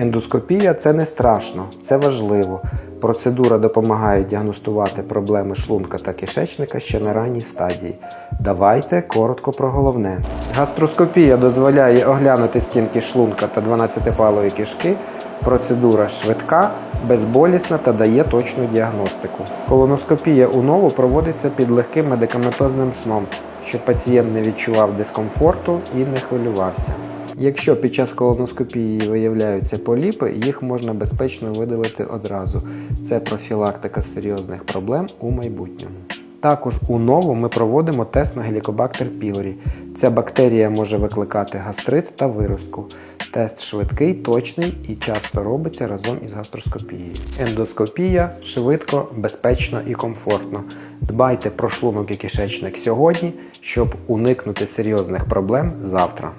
Ендоскопія це не страшно, це важливо. Процедура допомагає діагностувати проблеми шлунка та кишечника ще на ранній стадії. Давайте коротко про головне. Гастроскопія дозволяє оглянути стінки шлунка та 12-палої кишки. Процедура швидка, безболісна та дає точну діагностику. Колоноскопія у нову проводиться під легким медикаментозним сном, щоб пацієнт не відчував дискомфорту і не хвилювався. Якщо під час колоноскопії виявляються поліпи, їх можна безпечно видалити одразу. Це профілактика серйозних проблем у майбутньому. Також у нову ми проводимо тест на Helicobacter pylori. Ця бактерія може викликати гастрит та виразку. Тест швидкий, точний і часто робиться разом із гастроскопією. Ендоскопія швидко, безпечно і комфортно. Дбайте про шлунок і кишечник сьогодні, щоб уникнути серйозних проблем завтра.